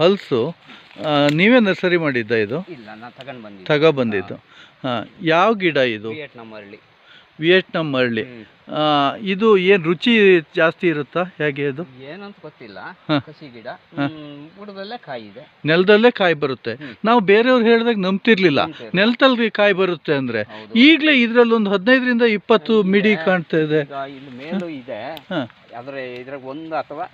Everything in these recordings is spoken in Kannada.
ಹಲ್ಸು ನೀವೇ ನರ್ಸರಿ ಮಾಡಿದ್ದ ಇದು? ಇಲ್ಲ ತಗೊಂಡ್ ಬಂದಿದ್ದೆ. ತಗೋ ಬಂದಿದ್ದು ಹಾಂ ಯಾವ ಗಿಡ ಇದು? ವಿಯೆಟ್ನಾಂ ಅರಳಿ ವಿಯೆಟ್ನಾಂ ಇದು ಏನು ರುಚಿ ಜಾಸ್ತಿ ಇರುತ್ತಾ? ಹೇಗೆ ಅದು ಏನಂತ ಗೊತ್ತಿಲ್ಲ. ಕಸಿ ಗಿಡ. ಬುಡದಲ್ಲೇ ಕಾಯಿ ಇದೆ ನೆಲದಲ್ಲೇ ಕಾಯಿ ಬರುತ್ತೆ. ನಾವು ಬೇರೆಯವ್ರು ಹೇಳಿದಾಗ ನಂಬ್ತಿರ್ಲಿಲ್ಲ. ನೆಲದಲ್ಲಿ ಕಾಯಿ ಬರುತ್ತೆ ಅಂದ್ರೆ. ಈಗಲೇ ಇದರಲ್ಲಿ ಒಂದು ಹದಿನೈದರಿಂದ ಇಪ್ಪತ್ತು ಮಿಡಿ ಕಾಣ್ತಾ ಇದೆ. ಮೇಲೂ ಇದೆ. ಆದರೆ ಇದ್ರಾಗ ಒಂದು ಅಥವಾ.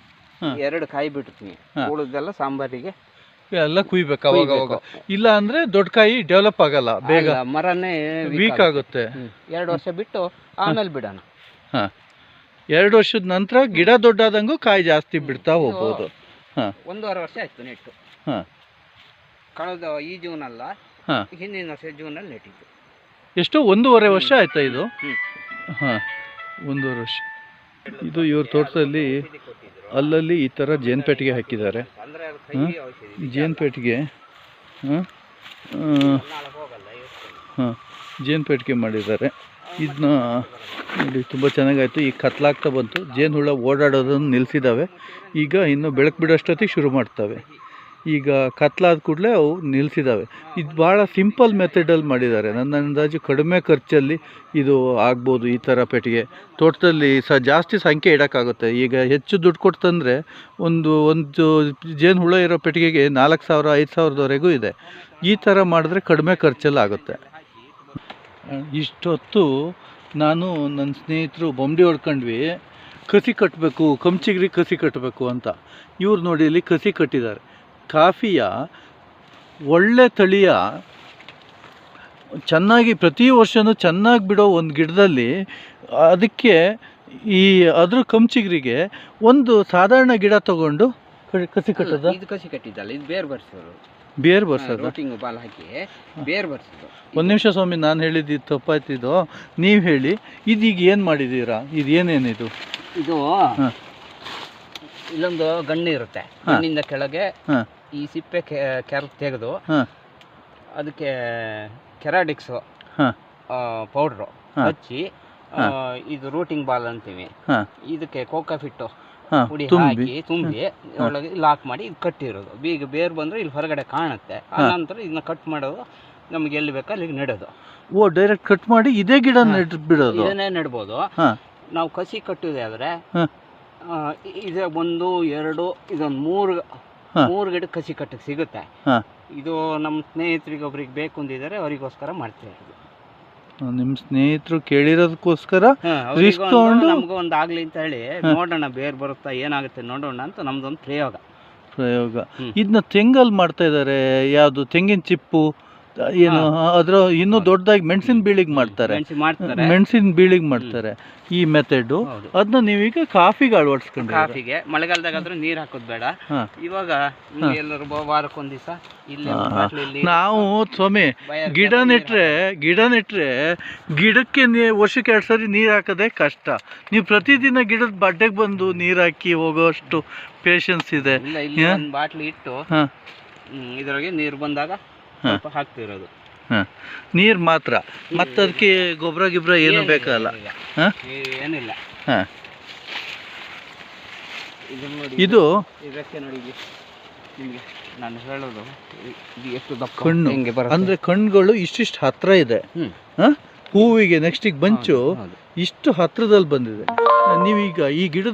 ಎರಡು ಕಾಯಿ ಬಿಡ್ತೀವಿ. ಉಳಿದೆಲ್ಲ ಸಾಂಬಾರಿಗೆ. ಎಲ್ಲ ಕುಯ್ಬೇಕು ಅವಾಗ ಅವಾಗ. ಇಲ್ಲ ಅಂದ್ರೆ ದೊಡ್ಡ ಕಾಯಿ ಡೆವಲಪ್ ಆಗಲ್ಲ ಬೇಗ. ಮರನೇ ವೀಕ್ ಆಗುತ್ತೆ. ಎರಡು ವರ್ಷ ಬಿಟ್ಟು ಆಮೇಲೆ ಬಿಡೋಣ. ಹಾಂ. ಎರಡು ವರ್ಷದ ನಂತರ ಗಿಡ ದೊಡ್ಡಾದಂಗೂ ಕಾಯಿ ಜಾಸ್ತಿ ಬಿಡ್ತಾ ಹೋಗ್ಬೋದು. ಹಾಂ. ಒಂದೂವರೆ ವರ್ಷ ಆಯ್ತು ನೆಟ್ಟು. ಹಾಂ. ಕಳೆದ ಈ ಜೂನ್ ಅಲ್ಲ ಹಿಂದಿನ ವರ್ಷ ಜೂನಲ್ಲಿ ನೆಟ್ಟಿದ್ದು. ಎಷ್ಟು? ಒಂದೂವರೆ ವರ್ಷ ಆಯ್ತಾ ಇದು? ಹಾಂ. ಒಂದೂವರೆ ವರ್ಷ. ಇದು ಇವ್ರ ತೋಟದಲ್ಲಿ ಅಲ್ಲಲ್ಲಿ ಈ ಥರ ಹಾಕಿದ್ದಾರೆ. ಜೇನು ಪೆಟ್ಟಿಗೆ ಹ್ಮ್. ಔಷಧಿ ಜೇನುಪೆಟ್ಟಿಗೆ ಹಾಂ ಜೇನು ಜೇನುಪೆಟ್ಟಿಗೆ ಮಾಡಿದ್ದಾರೆ. ಇದನ್ನ ನೋಡಿ ತುಂಬ ಚೆನ್ನಾಗಾಯಿತು. ಈಗ ಕತ್ಲಾಗ್ತಾ ಬಂತು. ಜೇನು ಹುಳ ಓಡಾಡೋದನ್ನು ನಿಲ್ಲಿಸಿದ್ದಾವೆ ಈಗ ಇನ್ನು ಬೆಳಕು ಬಿಡೋಷ್ಟೊತ್ತಿಗೆ ಶುರು ಮಾಡ್ತವೆ. ಈಗ ಕತ್ಲಾದ ಕೂಡಲೇ ಅವು ನಿಲ್ಲಿಸಿದ್ದಾವೆ ಇದು ಭಾಳ ಸಿಂಪಲ್ ಮೆಥಡಲ್ಲಿ ಮಾಡಿದ್ದಾರೆ. ನನ್ನ ಅಂದಾಜು ಕಡಿಮೆ ಖರ್ಚಲ್ಲಿ ಇದು ಆಗ್ಬೋದು ಈ ಥರ ಪೆಟ್ಟಿಗೆ. ತೋಟದಲ್ಲಿ ಸಹ ಜಾಸ್ತಿ ಸಂಖ್ಯೆ ಇಡೋಕ್ಕಾಗುತ್ತೆ. ಈಗ ಹೆಚ್ಚು ದುಡ್ಡು ಕೊಟ್ಟು ತಂದರೆ ಒಂದು ಒಂದು ಜೇನು ಹುಳ ಇರೋ ಪೆಟ್ಟಿಗೆಗೆ ನಾಲ್ಕು ಸಾವಿರ ಐದು ಸಾವಿರದವರೆಗೂ ಇದೆ. ಈ ಥರ ಮಾಡಿದ್ರೆ ಕಡಿಮೆ ಖರ್ಚಲ್ಲಿ ಆಗುತ್ತೆ. ಇಷ್ಟೊತ್ತು ನಾನು ನನ್ನ ಸ್ನೇಹಿತರು ಬೊಂಬಡಿ ಹೊಡ್ಕೊಂಡ್ವಿ. ಕಸಿ ಕಟ್ಟಬೇಕು ಕಂಚಿಗ್ರಿ ಕಸಿ ಕಟ್ಟಬೇಕು ಅಂತ. ಇವ್ರು ನೋಡಿ ಇಲ್ಲಿ ಕಸಿ ಕಟ್ಟಿದ್ದಾರೆ. ಕಾಫಿಯ ಒಳ್ಳೆ ತಳಿಯ ಚೆನ್ನಾಗಿ ಪ್ರತಿ ವರ್ಷವೂ ಚೆನ್ನಾಗಿ ಬಿಡೋ ಒಂದು ಗಿಡದಲ್ಲಿ ಅದಕ್ಕೆ ಈ ಅದ್ರ ಕಂಚಿಗರಿಗೆ ಒಂದು ಸಾಧಾರಣ ಗಿಡ ತಗೊಂಡು ಕಸಿ ಕಟ್ಟದ? ಇದು ಕಸಿ ಕಟ್ಟಿದ್ದಲ್ಲ ಇದು ಬೇರ್ ಬರ್ಸೋರು ಬೇರ್ ಬರ್ಸೋದು? ರೋಟಿಂಗ್ ಬಾಲ್ ಹಾಕಿ ಬೇರ್ ಬರ್ಸೋದು. ಒಂದು ನಿಮಿಷ ಸ್ವಾಮಿ ನಾನು ಹೇಳಿದ್ದು ತಪ್ಪಾಯ್ತಿದ್ದು ನೀವು ಹೇಳಿ ಇದೀಗ ಏನು ಮಾಡಿದ್ದೀರಾ? ಇದು ಏನೇನಿದು ಇದು. ಇಲ್ಲೊಂದು ಗಣ್ಣು ಇರುತ್ತೆ. ಮಣ್ಣಿಂದ ಗಣ್ಣಿಂದ ಕೆಳಗೆ ಈ ಸಿಪ್ಪೆ ಕೆರ ತೆಗೆದು ಅದಕ್ಕೆ ಕೆರಾಡಿಕ್ಸ್. ಪೌಡ್ರು. ಹಚ್ಚಿ ಇದು ರೂಟಿಂಗ್ ಬಾಲ್ ಅಂತೀವಿ. ಇದಕ್ಕೆ ಕೋಕಾ ಫಿಟ್ಟು ಪುಡಿ ಹಾಕಿ ತುಂಬಿ ಒಳಗೆ ಲಾಕ್ ಮಾಡಿ ಇದು ಕಟ್ಟಿರೋದು ಬೀಗ ಬೇರ್ ಬಂದ್ರೆ ಇಲ್ಲಿ ಹೊರಗಡೆ ಕಾಣುತ್ತೆ. ಆನಂತರ ನಂತರ ಇದನ್ನ ಕಟ್ ಮಾಡೋದು ನಮ್ಗೆ ಎಲ್ಲಿ ಬೇಕಾ ಅಲ್ಲಿಗೆ ನೆಡೋದು. ಓ ಡೈರೆಕ್ಟ್ ಕಟ್ ಮಾಡಿ ಇದೇ ಗಿಡ. ಬಿಡೋದು. ಇದನ್ನೇ ನೆಡ್ಬೋದು. ನಾವು ಕಸಿ ಕಟ್ಟಿದೆ ಆದ್ರೆ ಇದು ಒಂದು ಎರಡು ಇದೊಂದು ಮೂರು. ಮೂರು ಗಿಡ ಕಸಿ ಕಟ್ಟಕ್ಕೆ ಸಿಗುತ್ತೆ. ಇದು ನಮ್ಮ ಸ್ನೇಹಿತರಿಗೆ ಒಬ್ರಿಗೆ ಬೇಕು ಅಂದಿದ್ದಾರೆ ಅವರಿಗೋಸ್ಕರ ಮಾಡ್ತೀವಿ ನಿಮ್ಮ ಸ್ನೇಹಿತರು ಕೇಳಿರೋದಕ್ಕೋಸ್ಕರ ನಮ್ಗೂ ಒಂದು, ಆಗ್ಲಿ ಅಂತ ಹೇಳಿ ನೋಡೋಣ ಬೇರೆ ಬರುತ್ತಾ ಏನಾಗುತ್ತೆ ನೋಡೋಣ ಅಂತ ನಮ್ದೊಂದು ಪ್ರಯೋಗ. ಪ್ರಯೋಗ. ಇದನ್ನ ತೆಂಗಲ್ಲಿ ಮಾಡ್ತಾ ಇದ್ದಾರೆ ಯಾವುದು? ತೆಂಗಿನ ಚಿಪ್ಪು? ಏನು ಅದ್ರ ಇನ್ನೂ ದೊಡ್ಡದಾಗಿ ಮೆಣಸಿನ ಬೀಳಿಗೆ ಮಾಡ್ತಾರೆ. ಮೆಣಸಿ ಮಾಡ್ತಾರೆ. ಮೆಣಸಿನ ಬೀಳಿಗೆ ಮಾಡ್ತಾರೆ ಈ ಮೆಥಡು ಹೌದು. ಅದನ್ನ ನೀವೀಗ ಕಾಫಿಗೆ ಅಳವಡಿಸ್ಕೊಂಡು ಕಾಫಿಗೆ. ಮಳೆಗಾಲದಾಗಾದ್ರೂ ನೀರ್ ಹಾಕೋದು ಬೇಡ. ಹಾ. ಇವಾಗ ಹಿಂಗೆ ಎಲ್ಲರೂ ಬ- ವಾರಕ್ಕೊಂದ್ ದಿವಸ ಇಲ್ಲಿ ಹಾ. ನಾವು ಸ್ವಾಮಿ ಗಿಡ ನೀರ್ ನೆಟ್ರೆ ಗಿಡ ನೆಟ್ರೆ ಗಿಡಕ್ಕೆ ನೀ ವರ್ಷಕ್ಕೆ ಎರಡು ಸರಿ ನೀರು ಹಾಕೋದೇ ಕಷ್ಟ. ನೀವು ಪ್ರತಿದಿನ ಗಿಡದ ಬಡ್ಡೆಗೆ ಬಂದು ನೀರು ಹಾಕಿ ಹೋಗೋಷ್ಟು ಪೇಷನ್ಸ್ ಇದೆ. ಇಲ್ಲ ಇಲ್ಲಿ ಯಾ? ಒಂದು ಬಾಟ್ಲಿ ಇಟ್ಟು ಹಾಂ. ಹ್ಮ್, ಇದ್ರೊಳಗೆ ನೀರು ಬಂದಾಗ. ಸ್ವಲ್ಪ ಹಾಕ್ತಿರೋದು ಹಾಂ. ನೀರು ಮಾತ್ರ. ಮತ್ತು ಅದಕ್ಕೆ ಗೊಬ್ಬರ ಗಿಬ್ಬರ ಏನು ಬೇಕಲ್ಲ. ಹಾಂ? ಏನಿಲ್ಲ. ಹಾಂ. ನೋಡಿ ಇದು ಇದಕ್ಕೆ ನೋಡಿ ನಿಮಗೆ ನಾನು ಹೇಳೋದು ಇದು ಎಷ್ಟು ದಪ್ಪ ಕಣ್ಣು. ಅಂದ್ರೆ ಕಣ್ಗಳು ಇಷ್ಟಿಷ್ಟು ಹತ್ರ ಇದೆ. ಹೂವಿಗೆ ಹಾಂ? ಹೂವಿಗೆ ನೆಕ್ಸ್ಟಿಗೆ ಬಂಚು. ಹೌದು, ಹೌದು. ಇಷ್ಟು ಹತ್ರದಲ್ಲಿ ಬಂದಿದೆ. ನೀವೀಗ ಈ ಗಿಡದ